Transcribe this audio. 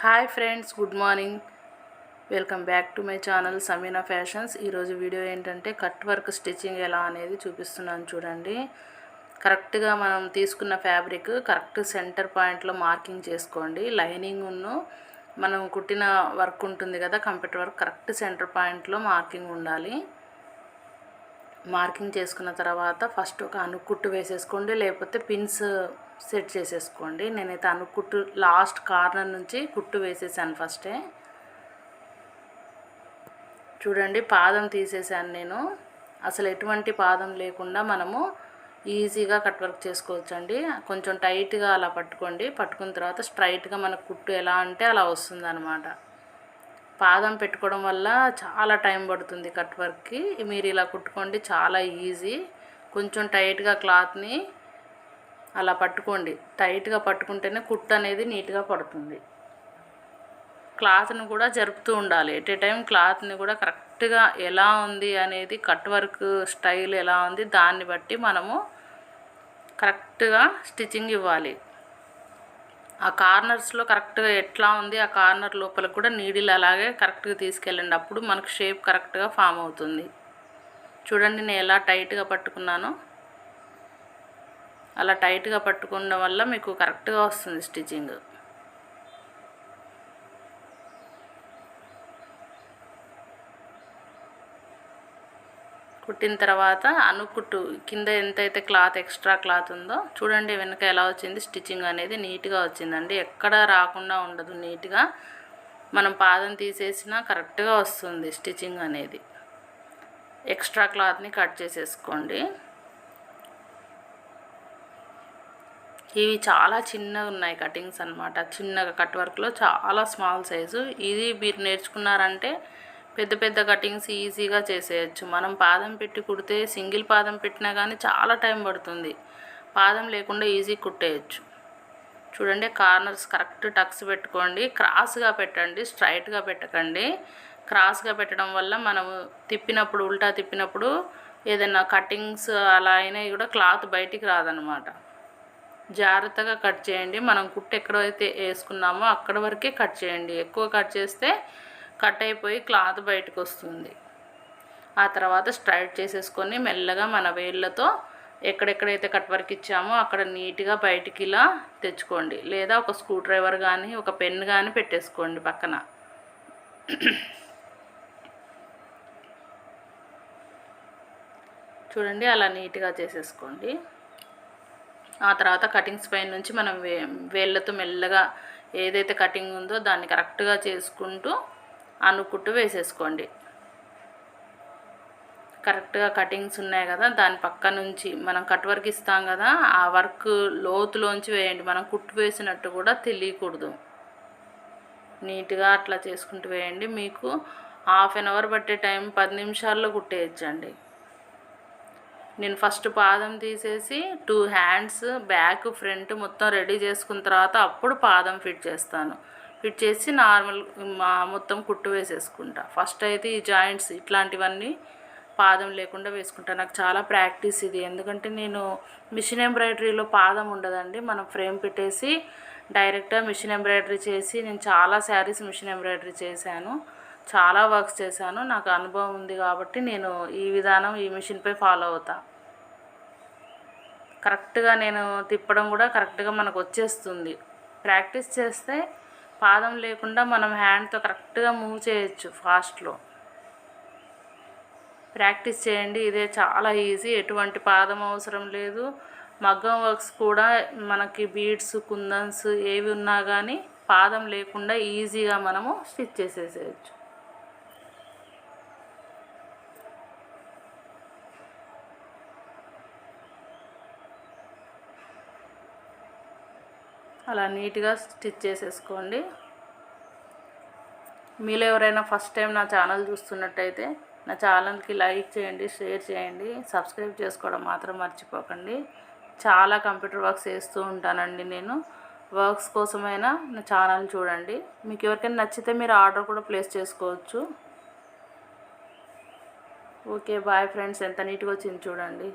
Hi friends good morning. Welcome back to my channel Sameena fashions. ఈరోజు video ఏంటంటే cut work stitching ఎలా అనేది చూపిస్తున్నాను చూడండి. కరెక్ట్గా మనం తీసుకున్న ఫ్యాబ్రిక్ కరెక్ట్ సెంటర్ పాయింట్లో మార్కింగ్ చేసుకోండి. లైనింగ్ మనం కుట్టిన వర్క్ ఉంటుంది కదా కంప్యూటర్ వర్క్ కరెక్ట్ సెంటర్ పాయింట్లో మార్కింగ్ ఉండాలి. మార్కింగ్ చేసుకున్న తర్వాత ఫస్ట్ ఒక అనుకుట్టు వేసేసుకోండి లేకపోతే పిన్స్ సెట్ చేసేసుకోండి. నేనైతే అనుకుట్టు లాస్ట్ కార్నర్ నుంచి కుట్టు వేసేసాను ఫస్టే. చూడండి పాదం తీసేసాను నేను. అసలు ఎటువంటి పాదం లేకుండా మనము ఈజీగా కట్ వర్క్ చేసుకోవచ్చు అండి కొంచెం టైట్గా అలా పట్టుకోండి. పట్టుకున్న తర్వాత స్ట్రైట్గా మనకు కుట్టు ఎలా అంటే అలా వస్తుంది పాదం పెట్టుకోవడం వల్ల చాలా టైం పడుతుంది కట్ వర్క్కి. మీరు ఇలా కుట్టుకోండి చాలా ఈజీ. కొంచెం టైట్గా క్లాత్ని అలా పట్టుకోండి. టైట్గా పట్టుకుంటేనే కుట్టు అనేది నీట్గా పడుతుంది. క్లాత్ని కూడా జరుపుతూ ఉండాలి. ఎట్ ఏ టైం క్లాత్ని కూడా కరెక్ట్గా ఎలా ఉంది అనేది కట్ వర్క్ స్టైల్ ఎలా ఉంది దాన్ని బట్టి మనము కరెక్ట్గా స్టిచ్చింగ్ ఇవ్వాలి. ఆ కార్నర్స్లో కరెక్ట్గా ఎట్లా ఉంది ఆ కార్నర్ లోపల కూడా నీడిల్ అలాగే కరెక్ట్గా తీసుకెళ్ళండి. అప్పుడు మనకు షేప్ కరెక్ట్గా ఫామ్ అవుతుంది. చూడండి నేను ఎలా టైట్గా పట్టుకున్నానో. అలా టైట్గా పట్టుకోవడం వల్ల మీకు కరెక్ట్గా వస్తుంది స్టిచ్చింగ్. కుట్టిన తర్వాత అనుకుట్టు కింద ఎంతైతే క్లాత్ ఎక్స్ట్రా క్లాత్ ఉందో చూడండి వెనక ఎలా వచ్చింది స్టిచ్చింగ్ అనేది నీట్గా వచ్చిందండి. ఎక్కడ రాకుండా ఉండదు నీట్గా మనం పాదం తీసేసినా కరెక్ట్గా వస్తుంది స్టిచ్చింగ్ అనేది. ఎక్స్ట్రా క్లాత్ని కట్ చేసేసుకోండి. ఇవి చాలా చిన్నగా ఉన్నాయి కటింగ్స్ అనమాట చిన్నగా కట్ వర్క్లో చాలా స్మాల్ సైజు. ఇది మీరు నేర్చుకున్నారంటే పెద్ద పెద్ద కటింగ్స్ ఈజీగా చేసేయచ్చు. మనం పాదం పెట్టి కుడితే సింగిల్ పాదం పెట్టినా కానీ చాలా టైం పడుతుంది. పాదం లేకుండా ఈజీ కుట్టేయచ్చు. చూడండి కార్నర్స్ కరెక్ట్ టక్స్ పెట్టుకోండి. క్రాస్గా పెట్టండి స్ట్రైట్గా పెట్టకండి. క్రాస్గా పెట్టడం వల్ల మనము తిప్పినప్పుడు ఉల్టా తిప్పినప్పుడు ఏదైనా కటింగ్స్ అలా అయినా కూడా క్లాత్ బయటికి రాదనమాట జాగ్రత్తగా కట్ చేయండి. మనం కుట్టు ఎక్కడైతే వేసుకున్నామో అక్కడ వరకే కట్ చేయండి. ఎక్కువ కట్ చేస్తే కట్ అయిపోయి క్లాత్ బయటకు వస్తుంది. ఆ తర్వాత స్ట్రైట్ చేసేసుకొని మెల్లగా మన వేళ్ళతో ఎక్కడెక్కడైతే కట్ వర్క్ ఇచ్చామో అక్కడ నీట్గా బయటికి ఇలా తెచ్చుకోండి. లేదా ఒక స్క్రూ డ్రైవర్ కానీ ఒక పెన్ కానీ పెట్టేసుకోండి పక్కన. చూడండి అలా నీట్గా చేసేసుకోండి. ఆ తర్వాత కటింగ్స్ పైన నుంచి మనం వే వేళ్ళతో మెల్లగా ఏదైతే కటింగ్ ఉందో దాన్ని కరెక్ట్గా చేసుకుంటూ అనుకుంటూ వేసేసుకోండి. కరెక్ట్గా కటింగ్స్ ఉన్నాయి కదా దాని పక్క నుంచి మనం కట్ వర్క్ ఇస్తాం కదా ఆ వర్క్ లోతులోంచి వేయండి. మనం కుట్టు వేసినట్టు కూడా తెలియకూడదు. నీట్గా అట్లా చేసుకుంటూ వేయండి. మీకు హాఫ్ అన్ అవర్ పట్టే టైం పది నిమిషాల్లో కుట్టేయచ్చండి. నేను ఫస్ట్ పాదం తీసేసి టూ హ్యాండ్స్ బ్యాక్ ఫ్రంట్ మొత్తం రెడీ చేసుకున్న తర్వాత అప్పుడు పాదం ఫిట్ చేస్తాను. ఫిట్ చేసి నార్మల్ మొత్తం కుట్టు వేసేసుకుంటా. ఫస్ట్ అయితే ఈ జాయింట్స్ ఇట్లాంటివన్నీ పాదం లేకుండా వేసుకుంటా. నాకు చాలా ప్రాక్టీస్ ఇది. ఎందుకంటే నేను మిషన్ ఎంబ్రాయిడరీలో పాదం ఉండదండి. మనం ఫ్రేమ్ పెట్టేసి డైరెక్ట్గా మిషన్ ఎంబ్రాయిడరీ చేసి నేను చాలా శారీస్ మిషన్ ఎంబ్రాయిడరీ చేశాను. చాలా వర్క్స్ చేశాను. నాకు అనుభవం ఉంది కాబట్టి నేను ఈ విధానం ఈ మిషన్పై ఫాలో అవుతా. కరెక్ట్గా నేను తిప్పడం కూడా కరెక్ట్గా మనకు వచ్చేస్తుంది. ప్రాక్టీస్ చేస్తే పాదం లేకుండా మనం హ్యాండ్తో కరెక్ట్గా మూవ్ చేయొచ్చు ఫాస్ట్లో. ప్రాక్టీస్ చేయండి. ఇదే చాలా ఈజీ. ఎటువంటి పాదం అవసరం లేదు. మగ్గం వర్క్స్ కూడా మనకి బీడ్స్ కుందన్స్ ఏవి ఉన్నా కానీ పాదం లేకుండా ఈజీగా మనము స్టిచ్ చేసేసేయచ్చు. అలా నీట్గా స్టిచ్ చేసేసుకోండి. మీలో ఎవరైనా ఫస్ట్ టైం నా ఛానల్ చూస్తున్నట్టయితే నా ఛానల్కి లైక్ చేయండి షేర్ చేయండి సబ్స్క్రైబ్ చేసుకోవడం మాత్రం మర్చిపోకండి. చాలా కంప్యూటర్ వర్క్స్ వేస్తూ ఉంటానండి నేను. వర్క్స్ కోసమైనా నా ఛానల్ చూడండి. మీకు ఎవరికైనా నచ్చితే మీరు ఆర్డర్ కూడా ప్లేస్ చేసుకోవచ్చు. Okay bye friends. ఎంత నీట్గా వచ్చింది చూడండి.